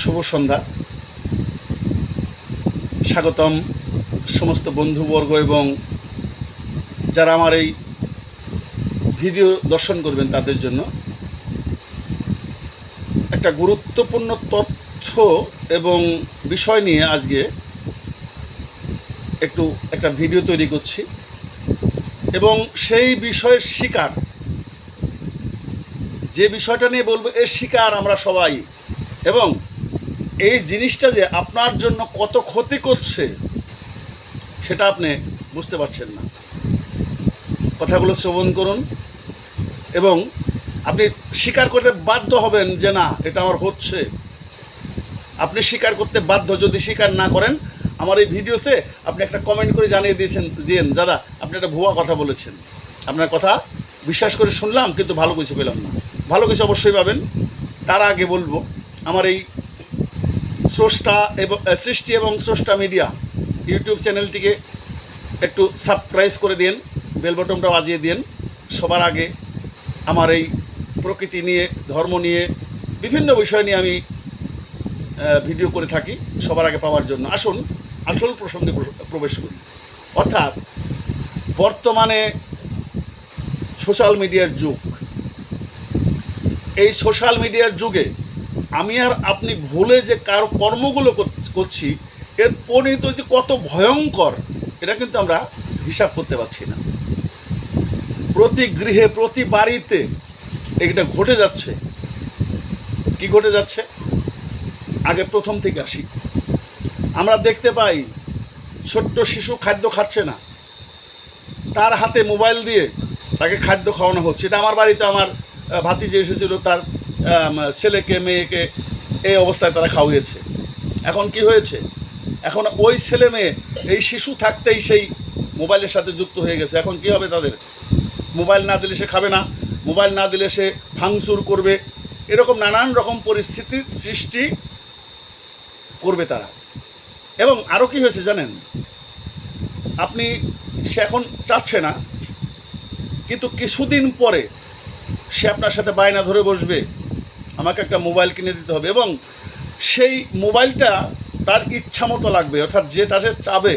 শুভ সন্ধ্যা। স্বাগতম সমস্ত বন্ধুবর্গ এবং যারা আমার এই ভিডিও দর্শন করবেন তাদের জন্য। একটা গুরুত্বপূর্ণ তথ্য এবং বিষয় নিয়ে আজকে একটু একটা ভিডিও তৈরি করছি এবং সেই বিষয়ের শিকার, যে বিষয়টা নিয়ে বলব এর শিকার আমরা সবাই এবং এই জিনিসটা যে আপনার জন্য কত ক্ষতি করছে, সেটা আপনি বুঝতে পারছেন না। কথাগুলো শ্রবণ করুন এবং আপনি স্বীকার করতে বাধ্য হবেন যে না, এটা আমার হচ্ছে। আপনি স্বীকার করতে বাধ্য, যদি স্বীকার না করেন, আমার এই ভিডিওতে আপনি একটা কমেন্ট করে জানিয়ে দিয়েছেন, দিয়েন, দাদা, আপনি একটা ভুয়া কথা বলেছেন। আপনার কথা বিশ্বাস করে শুনলাম, কিন্তু ভালো কিছু পেলাম না। ভালো কিছু অবশ্যই পাবেন। তার আগে বলব, আমার এই স্রষ্টা এবং সৃষ্টি এবং স্রষ্টা মিডিয়া ইউটিউব চ্যানেলটিকে একটু সাবস্ক্রাইব করে দিন বেল বটনটা বাজিয়ে দিন সবার আগে আমার এই প্রকৃতি নিয়ে, ধর্ম নিয়ে, বিভিন্ন বিষয় নিয়ে আমি ভিডিও করে থাকি সবার আগে পাওয়ার জন্য। আসুন, আসল প্রসঙ্গে প্র- প্রবেশ করি। অর্থাৎ, বর্তমানে সোশ্যাল মিডিয়ার যুগ। এই সোশ্যাল মিডিয়ার যুগে আমি আর আপনি ভুলে যে কার কর্মগুলো কর- করছি, এর পরিণত যে কত ভয়ঙ্কর, এটা কিন্তু আমরা হিসাব করতে পারছি না। প্রতি গৃহে, প্রতি বাড়িতে এটা ঘটে যাচ্ছে। কি ঘটে যাচ্ছে? আগে প্রথম থেকে আসি। আমরা দেখতে পাই, ছোট্ট শিশু খাদ্য খাচ্ছে না। তার হাতে মোবাইল দিয়ে তাকে খাদ্য খাওয়ানো হচ্ছে। এটা আমার বাড়িতে আমার ভাতিজি এসেছিল, তার ছেলেকে, মেয়েকে এই অবস্থায় তারা খাওয়িয়েছে। এখন কি হয়েছে? এখন ওই ছেলে মেয়ে, এই শিশু থাকতেই সেই মোবাইলের সাথে যুক্ত হয়ে গেছে। এখন কি হবে তাদের? মোবাইল না দিলে সে খাবে না। মোবাইল না দিলে সে ভাঙচুর করবে। এরকম নানান রকম পরিস্থিতির সৃষ্টি করবে তারা। এবং আরও কি হয়েছে জানেন? আপনি, সে এখন চাচ্ছে না, কিন্তু কিছুদিন পরে সে আপনার সাথে বায়না ধরে বসবে। আমাকে একটা মোবাইল কিনে দিতে হবে এবং সেই মোবাইলটা তার ইচ্ছা মতো লাগবে, অর্থাৎ যেটা সে চাবে,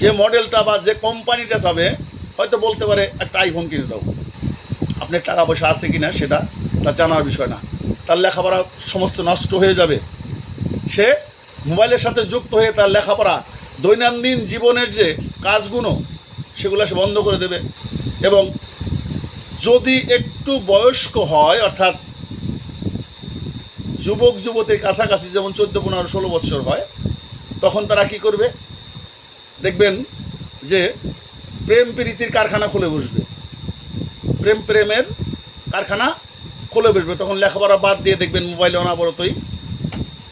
যে মডেলটা বা যে কোম্পানিটা চাবে, হয়তো বলতে পারে একটা আইফোন কিনে দাও। আপনার টাকা পয়সা আছে কি না সেটা তার জানার বিষয় না। তার লেখাপড়া সমস্ত নষ্ট হয়ে যাবে। সে মোবাইলের সাথে যুক্ত হয়ে তার লেখাপড়া, দৈনন্দিন জীবনের যে কাজগুলো, সেগুলো সে বন্ধ করে দেবে। এবং যদি একটু বয়স্ক হয়, অর্থাৎ যুবক, যুবতীর কাছাকাছি যেমন চোদ্দ, পনেরো, ষোলো বছর হয়, তখন তারা কি করবে? দেখবেন যে প্রেম প্রীতির কারখানা খুলে বসবে। প্রেম প্রেমের কারখানা খুলে বসবে। তখন লেখাপড়া বাদ দিয়ে দেখবেন মোবাইলে অনাবরতই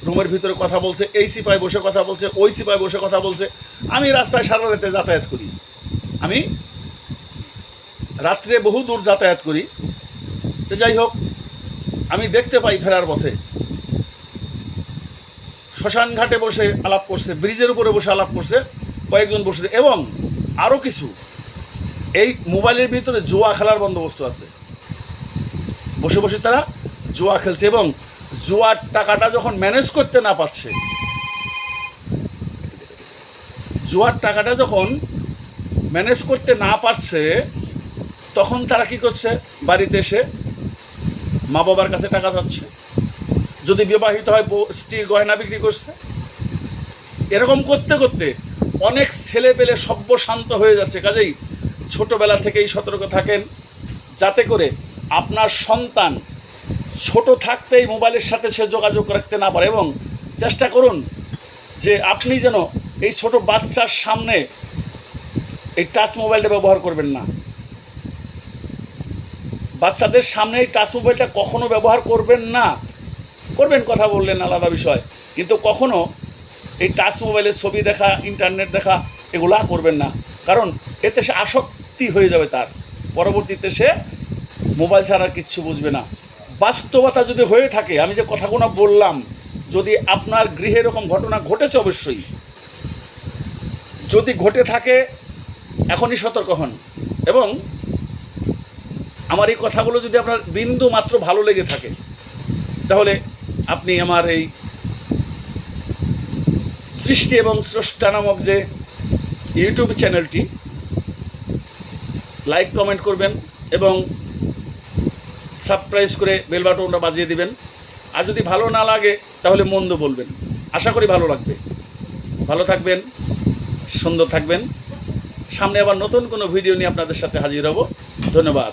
রুমের ভিতরে কথা বলছে, এই সিপাই বসে কথা বলছে, ওই সিপাই বসে কথা বলছে। আমি রাস্তায় সারা রাতে যাতায়াত করি। আমি রাত্রে বহু দূর যাতায়াত করি। তো যাই হোক, আমি দেখতে পাই ফেরার পথে শ্মশান ঘাটে বসে আলাপ করছে, ব্রিজের উপরে বসে আলাপ করছে, কয়েকজন বসেছে এবং আরও কিছু। এই মোবাইলের ভিতরে জুয়া খেলার বন্দোবস্ত আছে। বসে বসে তারা জুয়া খেলছে এবং জুয়ার টাকাটা যখন ম্যানেজ করতে না পারছে, জুয়ার টাকাটা যখন ম্যানেজ করতে না পারছে, তখন তারা কি করছে? বাড়িতে এসে মা বাবার কাছে টাকা যাচ্ছে যদি বিবাহিত হয় স্ত্রীর গয়না বিক্রি করছে? এরকম করতে করতে অনেক ছেলে পেলে সভ্য শান্ত হয়ে যাচ্ছে। কাজেই ছোটোবেলা থেকেই সতর্ক থাকেন, যাতে করে আপনার সন্তান ছোট থাকতেই মোবাইলের সাথে সে যোগাযোগ রাখতে না পারে এবং চেষ্টা করুন যে আপনি যেন এই ছোট বাচ্চার সামনে এই টাচ মোবাইলটা ব্যবহার করবেন না। বাচ্চাদের সামনে এই টাচ মোবাইলটা কখনো ব্যবহার করবেন না। করবেন কথা বললেন আলাদা বিষয়। কিন্তু কখনো এই টাচ মোবাইলের ছবি দেখা, ইন্টারনেট দেখা, এগুলা করবেন না। কারণ এতে সে আসক্তি হয়ে যাবে তার। পরবর্তীতে সে মোবাইল ছাড়া কিচ্ছু বুঝবে না। বাস্তবতা যদি হয়ে থাকে, আমি যে কথাগুলো বললাম, যদি আপনার গৃহে এরকম ঘটনা ঘটেছে অবশ্যই। যদি ঘটে থাকে, এখনই সতর্ক হন। এবং আমার এই কথাগুলো যদি আপনার বিন্দু মাত্র ভালো লেগে থাকে, তাহলে আপনি আমার এই সৃষ্টি এবং স্রষ্টা নামক যে ইউটিউব চ্যানেলটি, লাইক, কমেন্ট করবেন এবং সাবস্ক্রাইব করে বেল বাটনটা বাজিয়ে দিবেন। আর যদি ভালো না লাগে, তাহলে মন্দ বলবেন। আশা করি ভালো লাগবে। ভালো থাকবেন, সুন্দর থাকবেন। সামনে আবার নতুন কোনো ভিডিও নিয়ে আপনাদের সাথে হাজির হব। ধন্যবাদ।